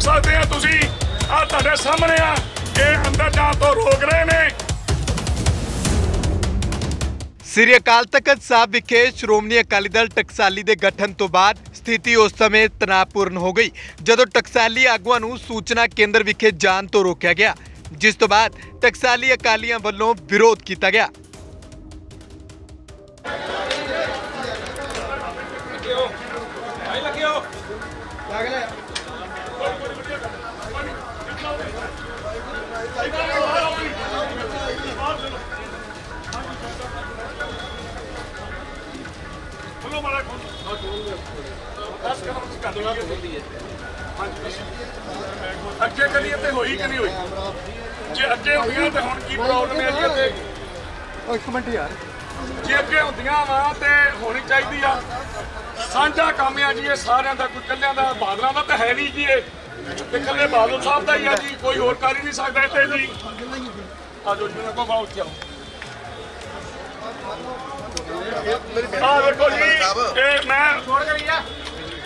ਤੁਹਾਡੇ ਸਾਹਮਣੇ ਆ, ਇਹ ਅੰਦਰ ਜਾਣ ਤੋਂ ਰੋਕ ਰਹੇ ਨੇ। ਸ੍ਰੀ ਅਕਾਲ ਤਖਤ ਸਾਹਿਬ ਵਿਖੇ ਸ਼੍ਰੋਮਣੀ ਅਕਾਲੀ ਦਲ ਟਕਸਾਲੀ ਦੇ ਗਠਨ ਤੋਂ ਬਾਅਦ ਸਥਿਤੀ ਉਸ ਸਮੇਂ ਤਣਾਅਪੂਰਨ ਹੋ ਗਈ, ਜਦੋਂ ਟਕਸਾਲੀ ਆਗੂਆਂ ਨੂੰ ਸੂਚਨਾ ਕੇਂਦਰ ਵਿਖੇ ਜਾਣ ਤੋਂ ਰੋਕਿਆ ਗਿਆ, ਜਿਸ ਤੋਂ ਬਾਅਦ ਟਕਸਾਲੀ ਅਕਾਲੀਆਂ ਵੱਲੋਂ ਵਿਰੋਧ ਕੀਤਾ ਗਿਆ। ਅੱਗੇ ਕਰੀਏ ਤੇ ਹੋਈ ਕਿ ਨਹੀਂ ਹੋਈ? ਜੇ ਅੱਗੇ ਹੁੰਦੀਆਂ ਤੇ ਹੁਣ ਕੀ ਪ੍ਰੋਬਲਮ ਹੈ ਅੱਗੇ? ਇੱਕ ਮਿੰਟ ਯਾਰ। ਜੇ ਅੱਗੇ ਹੁੰਦੀਆਂ ਵਾ ਤੇ ਹੋਣੀ ਚਾਹੀਦੀ ਆ। ਸਾਂਝਾ ਕੰਮ ਆ ਜੀ, ਇਹ ਸਾਰਿਆਂ ਦਾ, ਕੋਈ ਕੱਲਿਆਂ ਦਾ, ਬਾਦਲਾਂ ਦਾ ਤਾਂ ਹੈ ਨਹੀਂ ਜੀ ਇਹ। ਤੇ ਕੱਲੇ ਬਾਦਲ ਸਾਹਿਬ ਦਾ ਹੀ ਆ ਜੀ, ਕੋਈ ਹੋਰ ਕਰ ਹੀ ਨਹੀਂ ਸਕਦਾ ਇੱਥੇ ਜੀ। ਆ ਜੋ ਜੀ ਕੋ ਬਾਉ ਉੱਥੇ ਆ ਵੇਖੋ ਜੀ, ਇਹ ਮੈਂ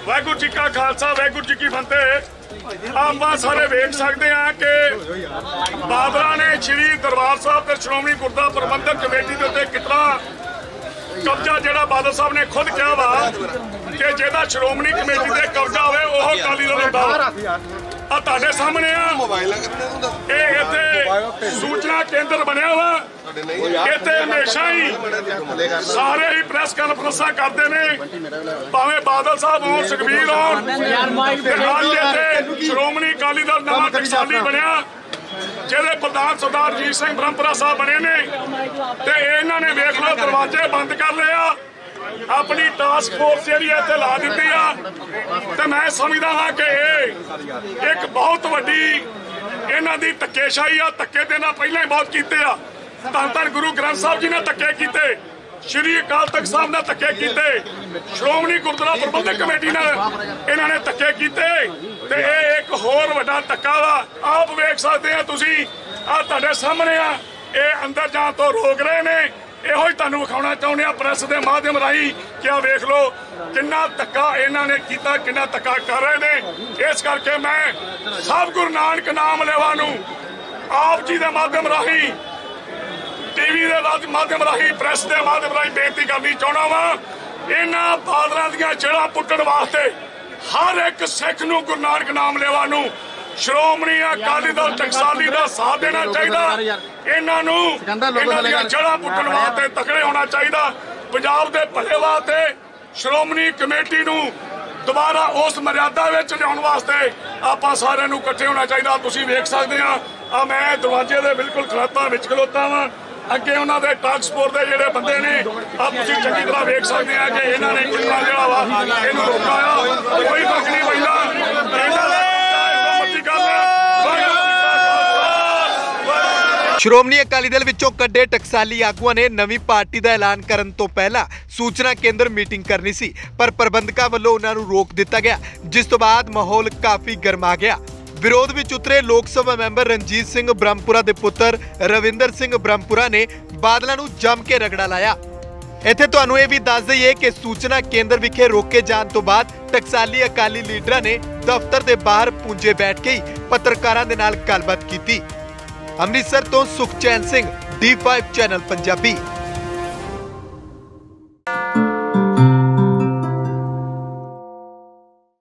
ਵਾਹਿਗੁਰੂ ਜੀ ਕਾ ਖਾਲਸਾ, ਵਾਹਿਗੁਰੂ ਜੀ ਕੀ ਫਤਿਹ। ਆਪਾਂ ਸਾਰੇ ਵੇਖ ਸਕਦੇ ਆ ਕਿ ਬਾਦਲਾਂ ਨੇ ਸ੍ਰੀ ਦਰਬਾਰ ਸਾਹਿਬ ਤੇ ਸ਼੍ਰੋਮਣੀ ਗੁਰਦੁਆਰਾ ਪ੍ਰਬੰਧਕ ਕਮੇਟੀ ਦੇ ਉੱਤੇ ਕਿਤਨਾ ਕਬਜ਼ਾ ਜਿਹੜਾ ਬਾਦਲ ਸਾਹਿਬ ਨੇ ਖੁਦ ਕਿਹਾ ਵਾ ਕਿ ਜਿਹਦਾ ਸ਼੍ਰੋਮਣੀ ਕਮੇਟੀ ਤੇ ਕਬਜ਼ਾ ਹੋਵੇ, ਉਹ ਅਕਾਲੀ ਦਲ ਹੁੰਦਾ ਆ ਤੁਹਾਡੇ ਸਾਹਮਣੇ ਆ। ਇਹ ਇੱਥੇ ਸੂਚਨਾ ਕੇਂਦਰ ਬਣਿਆ ਵਾ। ਇੱਥੇ ਹਮੇਸ਼ਾ ਹੀ ਸਾਰੇ ਹੀ ਪ੍ਰੈਸ ਕਾਨਫਰੰਸਾਂ ਕਰਦੇ ਨੇ। ਭਾਵੇਂ ਬਾਦਲ ਸਾਹਿਬ ਹੋਣ, ਸੁਖਬੀਰ ਹੋਣ, ਤੇ ਅੱਜ ਇੱਥੇ ਸ਼੍ਰੋਮਣੀ ਅਕਾਲੀ ਦਲ ਨਵਾਂ ਟਕਸਾਲੀ ਬਣਿਆ। ਜਿਹੜੇ ਪ੍ਰਧਾਨ ਸਰਦਾਰ ਜੀਤ ਸਿੰਘ ਬ੍ਰਹਮਪੁਰਾ ਸਾਹਿਬ ਬਣੇ ਨੇ, ਤੇ ਇਹਨਾਂ ਨੇ ਵੇਖ ਲਓ, ਦਰਵਾਜ਼ੇ ਬੰਦ ਕਰ ਲਏ ਆ। ਆਪਣੀ ਟਾਸਕ ਫੋਰਸ ਜਿਹੜੀ ਹੈ ਇੱਥੇ ਲਾ ਦਿੱਤੀ ਆ। ਤੇ ਮੈਂ ਸਮਝਦਾ ਹਾਂ ਕਿ ਇਹ ਇੱਕ ਬਹੁਤ ਵੱਡੀ ਇਹਨਾਂ ਦੀ ਧੱਕੇਸ਼ਾਹੀ ਆ। ਧੱਕੇ ਦੇ ਨਾਲ ਪਹਿਲਾਂ ਹੀ ਬਹੁਤ ਕੀਤੇ ਆ। ਧੰਨ ਧੰਨ ਗੁਰੂ ਗ੍ਰੰਥ ਸਾਹਿਬ ਜੀ ਨੇ ਧੱਕੇ ਕੀਤੇ। ਸ਼੍ਰੀ ਅਕਾਲ ਤਖਤ ਸਾਹਿਬ ਨਾਲ ਧੱਕੇ ਕੀਤੇ। ਸ਼੍ਰੋਮਣੀ ਗੁਰਦੁਆਰਾ ਪ੍ਰਬੰਧਕ ਕਮੇਟੀ ਨਾਲ ਇਹਨਾਂ ਨੇ ਧੱਕੇ ਕੀਤੇ ਤੇ ਇਹ ਇੱਕ ਹੋਰ ਵੱਡਾ ਧੱਕਾ ਵਾ। ਆਪ ਵੇਖ ਸਕਦੇ ਆ ਤੁਸੀਂ ਆ ਤੁਹਾਡੇ ਸਾਹਮਣੇ ਆ। ਇਹ ਅੰਦਰ ਜਾਣ ਤੋਂ ਰੋਕ ਰਹੇ ਨੇ। ਇਹੋ ਹੀ ਤੁਹਾਨੂੰ ਵਿਖਾਉਣਾ ਚਾਹੁੰਦੇ ਆ ਪ੍ਰੈਸ ਦੇ ਮਾਧਿਅਮ ਰਾਹੀਂ। ਕਿ ਆ ਵੇਖ ਲਓ, ਕਿੰਨਾ ਧੱਕਾ ਇਹਨਾਂ ਨੇ ਕੀਤਾ, ਕਿੰਨਾ ਧੱਕਾ ਕਰ ਰਹੇ ਨੇ। ਇਸ ਕਰਕੇ ਮੈਂ ਸਭ ਗੁਰੂ ਨਾਨਕ ਨਾਮ ਲੈਵਾ ਨੂੰ ਆਪ ਜੀ ਦੇ ਮਾਧਿਅਮ ਰਾਹੀਂ ਟੀਵੀ ਦੇ ਰਾਜ- ਮਾਧਿਅਮ ਰਾਹੀਂ ਪ੍ਰੈਸ ਦੇ ਮਾਧਿਅਮ ਰਾਹੀਂ ਬੇਨਤੀ ਕਰਨੀ ਚਾਹਣਾ ਵਾਂ ਇਹਨਾਂ ਬਾਦਲਾਂ ਦੀਆਂ ਜੜ੍ਹਾਂ ਪੁੱਟਣ ਵਾਸਤੇ ਹਰ ਇੱਕ ਸਿੱਖ ਨੂੰ ਗੁਰੂ ਨਾਨਕ ਨਾਮ ਲੈਵਾ ਨੂੰ ਸ਼੍ਰੋਮਣੀ ਅਕਾਲੀ ਦਲ ਟਕਸਾਲੀ ਦਾ ਸਾਥ ਦੇਣਾ ਚਾਹੀਦਾ। ਇਹਨਾਂ ਨੂੰ ਇਹਨਾਂ ਦੀਆਂ ਜੜ੍ਹਾਂ ਪੁੱਟਣ ਵਾਸਤੇ ਤਕੜੇ ਹੋਣਾ ਚਾਹੀਦਾ। ਪੰਜਾਬ ਦੇ ਭਲੇ ਵਾਸਤੇ ਸ਼੍ਰੋਮਣੀ ਕਮੇਟੀ ਨੂੰ ਦੁਬਾਰਾ ਉਸ ਮਰਿਆਦਾ ਵਿੱਚ ਲਿਆਉਣ ਵਾਸਤੇ ਆਪਾਂ ਸਾਰਿਆਂ ਨੂੰ ਇਕੱਠੇ ਹੋਣਾ ਚਾਹੀਦਾ। ਤੁਸੀਂ ਵੇਖ ਸਕਦੇ ਆ ਆ ਮੈਂ ਦਰਵਾਜ਼ੇ ਦੇ ਬਿਲਕੁਲ ਖੜਾਤਾ ਵਿੱਚ ਖਲੋਤਾ ਵਾਂ। ਅੱਗੇ ਉਹਨਾਂ ਦੇ ਟਾਕਸਪੋਰਟ ਦੇ ਜਿਹੜੇ ਬੰਦੇ ਨੇ ਆ ਤੁਸੀਂ ਚੰਗੀ ਤਰ੍ਹਾਂ ਵੇਖ ਸਕਦੇ ਆ ਕਿ ਇਹਨਾਂ ਨੇ ਕਿੰਨਾ ਜਿਹੜਾ ਵਾ, ਇਹਨੂੰ ਰੋਕਾਇਆ ਕੋਈ ਫ਼ਰਕ ਨਹੀਂ ਪੈਂਦਾ। ਸ਼੍ਰੋਮਣੀ ਅਕਾਲੀ ਦਲ ਵਿੱਚੋਂ ਕੱਢੇ ਟਕਸਾਲੀ ਆਗੂਆਂ ਨੇ ਨਵੀਂ ਪਾਰਟੀ ਦਾ ਐਲਾਨ ਕਰਨ ਤੋਂ ਪਹਿਲਾਂ ਸੂਚਨਾ ਕੇਂਦਰ ਮੀਟਿੰਗ ਕਰਨੀ ਸੀ, ਪਰ ਪ੍ਰਬੰਧਕਾਂ ਵੱਲੋਂ ਉਹਨਾਂ ਨੂੰ ਰੋਕ ਦਿੱਤਾ ਗਿਆ, ਜਿਸ ਤੋਂ ਬਾਅਦ ਮਾਹੌਲ ਕਾਫੀ ਗਰਮਾ ਗਿਆ। ਵਿਰੋਧ ਵਿੱਚ ਉਤਰੇ ਲੋਕ ਸਭਾ ਮੈਂਬਰ ਰਣਜੀਤ ਸਿੰਘ ਬ੍ਰਹਮਪੁਰਾ ਦੇ ਪੁੱਤਰ ਰਵਿੰਦਰ ਸਿੰਘ ਬ੍ਰਹਮਪੁਰਾ ਨੇ ਬਾਦਲਾਂ ਨੂੰ ਜੰਮ ਕੇ ਰਗੜਾ ਲਾਇਆ। ਇੱਥੇ ਤੁਹਾਨੂੰ ਇਹ ਵੀ ਦੱਸ ਦਈਏ ਕਿ ਸੂਚਨਾ ਕੇਂਦਰ ਵਿਖੇ ਰੋਕੇ ਜਾਣ ਤੋਂ ਬਾਅਦ ਟਕਸਾਲੀ ਅਕਾਲੀ ਲੀਡਰਾਂ ਨੇ ਦਫ਼ਤਰ ਦੇ ਬਾਹਰ ਪੂੰਜੇ ਬੈਠ ਕੇ ਹੀ ਪੱਤਰਕਾਰਾਂ ਦੇ ਨਾਲ ਗੱਲਬਾਤ ਕੀਤੀ। ਅੰਮ੍ਰਿਤਸਰ ਤੋਂ ਸੁਖਚੈਨ ਸਿੰਘ D5 ਚੈਨਲ ਪੰਜਾਬੀ।